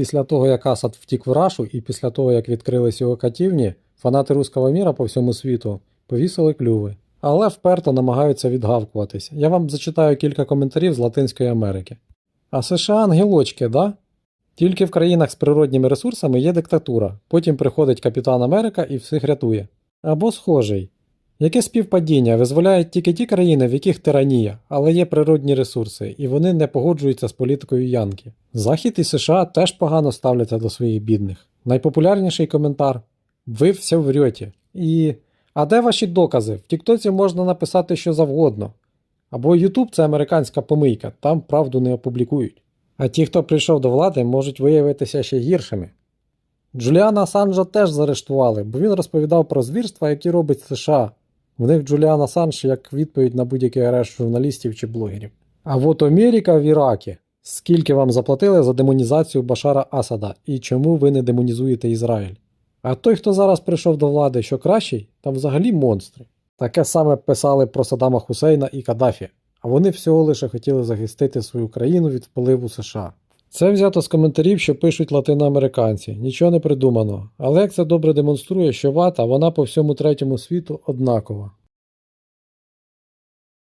Після того, як Асад втік в Рашу, і після того, як відкрились його катівні, фанати руського міра по всьому світу повісили клюви. Але вперто намагаються відгавкуватись. Я вам зачитаю кілька коментарів з Латинської Америки. А США ангелочки, да? Тільки в країнах з природніми ресурсами є диктатура, потім приходить Капітан Америка і всіх рятує. Або схожий. Яке співпадіння визволяють тільки ті країни, в яких тиранія, але є природні ресурси, і вони не погоджуються з політикою Янки. Захід і США теж погано ставляться до своїх бідних. Найпопулярніший коментар Ви все врете. І. А де ваші докази? В Тіктоці можна написати що завгодно. Або Ютуб це американська помийка, там правду не опублікують. А ті, хто прийшов до влади, можуть виявитися ще гіршими. Джуліана Асанжа теж заарештували, бо він розповідав про звірства, які робить США. В них Джуліан Асанж як відповідь на будь-який арешт журналістів чи блогерів. А от Америка в Іракі. Скільки вам заплатили за демонізацію Башара Асада і чому ви не демонізуєте Ізраїль? А той, хто зараз прийшов до влади, що кращий, там взагалі монстри. Таке саме писали про Саддама Хусейна і Каддафі, а вони всього лише хотіли захистити свою країну від впливу США. Це взято з коментарів, що пишуть латиноамериканці, нічого не придумано. Але як це добре демонструє, що вата вона по всьому третьому світу однакова.